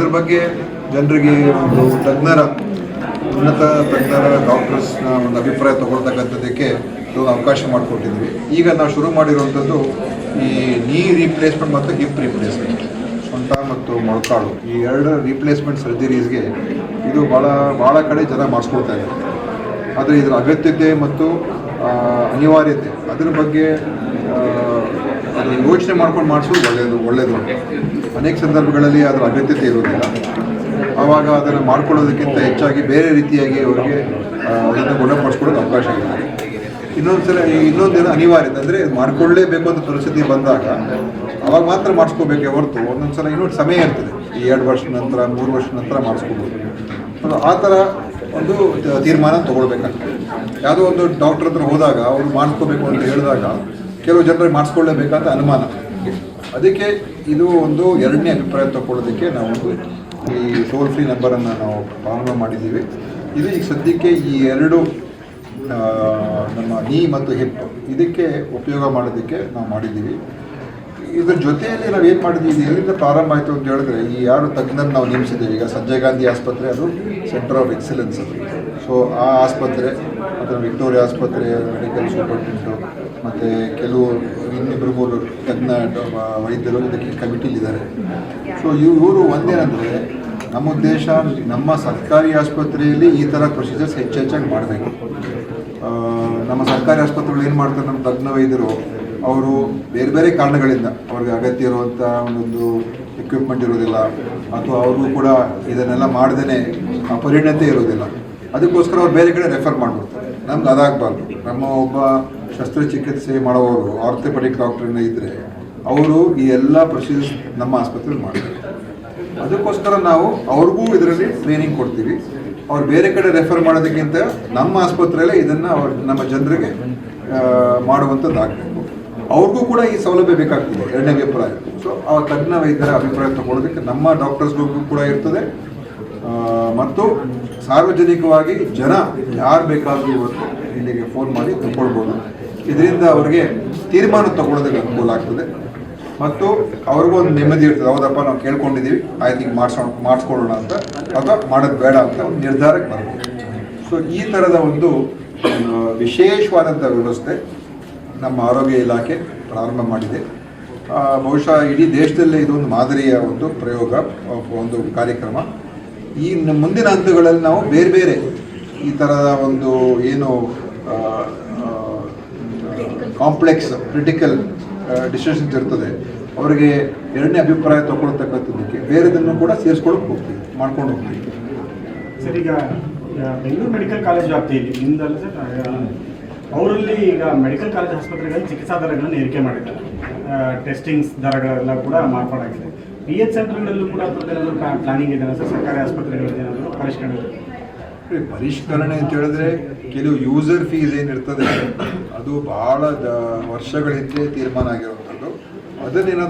ಅದ್ರ ಬಗ್ಗೆ ಜನರಿಗೆ ಒಂದು ತಜ್ಞರ, ಉನ್ನತ ತಜ್ಞರ ಡಾಕ್ಟರ್ಸ್ನ ಒಂದು ಅಭಿಪ್ರಾಯ ತಗೊಳ್ತಕ್ಕಂಥದ್ದಕ್ಕೆ ಒಂದು ಅವಕಾಶ ಮಾಡಿಕೊಟ್ಟಿದ್ವಿ ಈಗ ನಾವು ಶುರು ಮಾಡಿರುವಂಥದ್ದು ಈ ನೀ ರೀಪ್ಲೇಸ್ಮೆಂಟ್ ಮತ್ತು ಹಿಪ್ ರೀಪ್ಲೇಸ್ಮೆಂಟ್ ಸೊಂಟ ಮತ್ತು ಮೊಳಕಾಳು, ಈ ಎರಡು ರೀಪ್ಲೇಸ್ಮೆಂಟ್ ಸರ್ಜರೀಸ್ಗೆ ಇದು ಭಾಳ ಭಾಳ ಕಡೆ ಜನ ಮಾಡಿಸ್ಕೊಳ್ತಾ ಇದೆ ಆದರೆ ಇದರ ಅಗತ್ಯತೆ ಮತ್ತು ಅನಿವಾರ್ಯತೆ, ಅದರ ಬಗ್ಗೆ ಆ, ಅದು ಯೋಚನೆ ಮಾಡ್ಕೊಂಡು ಮಾಡಿಸೋದು ಒಳ್ಳೆಯದು ಒಳ್ಳೆಯದು ಅನೇಕ ಸಂದರ್ಭಗಳಲ್ಲಿ ಅದರ ಅಗತ್ಯತೆ ಇರೋದಿಲ್ಲ ಆವಾಗ ಅದನ್ನು ಮಾಡ್ಕೊಳ್ಳೋದಕ್ಕಿಂತ ಹೆಚ್ಚಾಗಿ ಬೇರೆ ರೀತಿಯಾಗಿ ಅವರಿಗೆ ಅದನ್ನು ಗುಣಪಡಿಸ್ಕೊಳ್ಳೋದು ಅವಕಾಶ ಇದೆ ಇನ್ನೊಂದು ಸಲ ಇನ್ನೊಂದೇನು ಅನಿವಾರ್ಯತೆ ಅಂದರೆ ಮಾಡ್ಕೊಳ್ಳೇಬೇಕು ಅಂತ ಪರಿಸ್ಥಿತಿ ಬಂದಾಗ ಅವಾಗ ಮಾತ್ರ ಮಾಡಿಸ್ಕೋಬೇಕೆ ಹೊರತು ಒಂದೊಂದು ಸಲ ಇನ್ನೊಂದು ಸಮಯ ಇರ್ತದೆ. ಈ ಎರಡು ವರ್ಷ ನಂತರ ಮೂರು ವರ್ಷ ನಂತರ ಮಾಡಿಸ್ಕೋಬೋದು. ಆ ಥರ ಒಂದು ತೀರ್ಮಾನ ತೊಗೊಳ್ಬೇಕಾಗ್ತದೆ. ಯಾವುದೋ ಒಂದು ಡಾಕ್ಟ್ರ್ ಹತ್ರ ಹೋದಾಗ ಅವರು ಮಾಡಿಸ್ಕೋಬೇಕು ಅಂತ ಹೇಳಿದಾಗ ಕೆಲವು ಜನರಿಗೆ ಮಾಡಿಸ್ಕೊಳ್ಳೇಬೇಕಂತ ಅನುಮಾನ. ಅದಕ್ಕೆ ಇದು ಒಂದು ಎರಡನೇ ಅಭಿಪ್ರಾಯ ತಗೊಳ್ಳೋದಕ್ಕೆ ನಾವು ಈ ಟೋಲ್ ಫ್ರೀ ನಂಬರನ್ನು ನಾವು ಪ್ರಾರಂಭ ಮಾಡಿದ್ದೀವಿ. ಇದು ಈಗ ಸದ್ಯಕ್ಕೆ ಈ ಎರಡು ನಮ್ಮ ನೀ ಮತ್ತು ಹಿಪ್ ಇದಕ್ಕೆ ಉಪಯೋಗ ಮಾಡೋದಕ್ಕೆ ನಾವು ಮಾಡಿದ್ದೀವಿ. ಇದ್ರ ಜೊತೆಯಲ್ಲಿ ನಾವು ಏನು ಮಾಡಿದ್ದೀವಿ ಎಲ್ಲಿಂದ ಪ್ರಾರಂಭ ಆಯಿತು ಅಂತ ಹೇಳಿದ್ರೆ, ಈ ಯಾರು ತಜ್ಞರನ್ನು ನಾವು ನೇಮಿಸಿದ್ದೀವಿ. ಈಗ ಸಂಜಯ್ ಗಾಂಧಿ ಆಸ್ಪತ್ರೆ ಅದು ಸೆಂಟರ್ ಆಫ್ ಎಕ್ಸಲೆನ್ಸ್ ಅದು. ಸೊ ಆ ಆಸ್ಪತ್ರೆ, ಅಥವಾ ವಿಕ್ಟೋರಿಯಾ ಆಸ್ಪತ್ರೆ ಮೆಡಿಕಲ್ ಸೂಪರ್ಟೆಂಟು ಮತ್ತು ಕೆಲವು ಇನ್ನಿಬ್ಬರು ಮೂರು ತಜ್ಞ ವೈದ್ಯರು ಇದಕ್ಕೆ ಕಮಿಟಿಲಿದ್ದಾರೆ ಸೊ ಇವರು ಒಂದೇನಂದರೆ ನಮ್ಮ ಉದ್ದೇಶ, ನಮ್ಮ ಸರ್ಕಾರಿ ಆಸ್ಪತ್ರೆಯಲ್ಲಿ ಈ ಥರ ಪ್ರೊಸೀಜರ್ಸ್ ಹೆಚ್ಚು ಹೆಚ್ಚಾಗಿ ಮಾಡಬೇಕು ನಮ್ಮ ಸರ್ಕಾರಿ ಆಸ್ಪತ್ರೆಗಳು ಏನು ಮಾಡ್ತಾರೆ ನಮ್ಮ ತಜ್ಞ ವೈದ್ಯರು? ಅವರು ಬೇರೆ ಬೇರೆ ಕಾರಣಗಳಿಂದ ಅವ್ರಿಗೆ ಅಗತ್ಯ ಇರುವಂಥ ಒಂದೊಂದು ಎಕ್ವಿಪ್ಮೆಂಟ್ ಇರೋದಿಲ್ಲ ಅಥವಾ ಅವರು ಕೂಡ ಇದನ್ನೆಲ್ಲ ಮಾಡ್ದೇ ಪರಿಣತಿ ಇರೋದಿಲ್ಲ ಅದಕ್ಕೋಸ್ಕರ ಅವ್ರು ಬೇರೆ ಕಡೆ ರೆಫರ್ ಮಾಡಿಬಿಡ್ತಾರೆ. ನಮ್ಗೆ ಅದಾಗಬಾರ್ದು. ನಮ್ಮ ಒಬ್ಬ ಶಸ್ತ್ರಚಿಕಿತ್ಸೆ ಮಾಡೋರು, ಆರ್ಥೋಪೆಡಿಕ್ ಡಾಕ್ಟ್ರನ್ನ ಇದ್ದರೆ ಅವರು ಈ ಎಲ್ಲ ಪ್ರೊಸೀಜರ್ಸ್ ನಮ್ಮ ಆಸ್ಪತ್ರೆಯಲ್ಲಿ ಮಾಡ್ತಾರೆ. ಅದಕ್ಕೋಸ್ಕರ ನಾವು ಅವ್ರಿಗೂ ಇದರಲ್ಲಿ ಟ್ರೈನಿಂಗ್ ಕೊಡ್ತೀವಿ. ಅವ್ರು ಬೇರೆ ಕಡೆ ರೆಫರ್ ಮಾಡೋದಕ್ಕಿಂತ ನಮ್ಮ ಆಸ್ಪತ್ರೆಯಲ್ಲೇ ಇದನ್ನು ಅವ್ರು, ನಮ್ಮ ಜನರಿಗೆ ಮಾಡುವಂಥದ್ದಾಗಬೇಕು. ಅವ್ರಿಗೂ ಕೂಡ ಈ ಸೌಲಭ್ಯ ಬೇಕಾಗ್ತದೆ. ಎರಡನೇ ಅಭಿಪ್ರಾಯ. ಸೊ ಆ ತಜ್ಞ ವೈದ್ಯರ ಅಭಿಪ್ರಾಯ ತಗೊಳ್ಳೋದಕ್ಕೆ ನಮ್ಮ ಡಾಕ್ಟರ್ಸ್ಗಳಿಗೂ ಕೂಡ ಇರ್ತದೆ. ಮತ್ತು ಸಾರ್ವಜನಿಕವಾಗಿ ಜನ ಯಾರು ಬೇಕಾದರೂ ಇವತ್ತು ಇಲ್ಲಿಗೆ ಫೋನ್ ಮಾಡಿ ತಗೊಳ್ಬೋದು ಇದರಿಂದ ಅವರಿಗೆ ತೀರ್ಮಾನ ತಗೊಳ್ಳೋದಕ್ಕೆ ಅನುಕೂಲ ಆಗ್ತದೆ. ಮತ್ತು ಅವ್ರಿಗೂ ಒಂದು ನೆಮ್ಮದಿ ಇರ್ತದೆ. ಹೌದಪ್ಪ, ನಾವು ಕೇಳ್ಕೊಂಡಿದ್ದೀವಿ ಆಯ್ತು ಈಗ ಮಾಡಿಸೋಣ, ಮಾಡಿಸ್ಕೊಳ್ಳೋಣ ಅಂತ. ಅಥವಾ ಮಾಡೋದು ಬೇಡ ಅಂತ ಒಂದು ನಿರ್ಧಾರಕ್ಕೆ ಬರ್ಬೋದು ಸೊ ಈ ಥರದ ಒಂದು ವಿಶೇಷವಾದಂಥ ವ್ಯವಸ್ಥೆ ನಮ್ಮ ಆರೋಗ್ಯ ಇಲಾಖೆ ಪ್ರಾರಂಭ ಮಾಡಿದೆ. ಬಹುಶಃ ಇಡೀ ದೇಶದಲ್ಲೇ ಇದೊಂದು ಮಾದರಿಯ ಒಂದು ಪ್ರಯೋಗ ಒಂದು ಕಾರ್ಯಕ್ರಮ. ಈ ಮುಂದಿನ ಹಂತಗಳಲ್ಲಿ ನಾವು ಬೇರೆ ಬೇರೆ ಈ ಥರದ ಒಂದು ಏನು ಕಾಂಪ್ಲೆಕ್ಸ್, ಕ್ರಿಟಿಕಲ್ ಡಿಸಿಷನ್ಸ್ ಇರ್ತದೆ. ಅವರಿಗೆ ಎರಡನೇ ಅಭಿಪ್ರಾಯ ತಗೊಳ್ತಕ್ಕಂಥದ್ದಕ್ಕೆ ಬೇರೆದನ್ನು ಕೂಡ ಸೇರಿಸ್ಕೊಳಕ್ಕೆ ಹೋಗ್ತೀವಿ, ಮಾಡ್ಕೊಂಡು ಹೋಗ್ತೀವಿ. ಸರ್, ಈಗ ಬೆಂಗಳೂರು ಮೆಡಿಕಲ್ ಕಾಲೇಜ್ ವ್ಯಾಪ್ತಿಯಲ್ಲಿ ನಿಮ್ದಲ್ಲ ಅವರಲ್ಲಿ ಈಗ ಮೆಡಿಕಲ್ ಕಾಲೇಜ್ ಆಸ್ಪತ್ರೆಗಳಲ್ಲಿ ಚಿಕಿತ್ಸಾ ದರಗಳನ್ನು ಏರಿಕೆ ಮಾಡಿದ್ದಾರೆ. ಟೆಸ್ಟಿಂಗ್ಸ್ ದರಗಳೆಲ್ಲ ಕೂಡ ಮಾರ್ಪಾಡಾಗಿದೆ. ಪಿ ಎಚ್ ಸೆಂಟರ್ಗಳಲ್ಲೂ ಕೂಡ ಏನಾದರೂ ಪ್ಲಾನಿಂಗ್ ಇದೆ ಸರ್? ಸರ್ಕಾರಿ ಆಸ್ಪತ್ರೆಗಳಲ್ಲಿ ಏನಾದರೂ ಪರಿಷ್ಕರಣೆ ಪರಿಷ್ಕರಣೆ ಅಂತ ಹೇಳಿದ್ರೆ ಕೆಲವು ಯೂಸರ್ ಫೀಸ್ ಏನಿರ್ತದೆ, ಅದು ಬಹಳ ವರ್ಷಗಳ ಹಿಂದೆ ತೀರ್ಮಾನ ಆಗಿರುವಂಥದ್ದು. ಅದನ್ನೇನಾದರೂ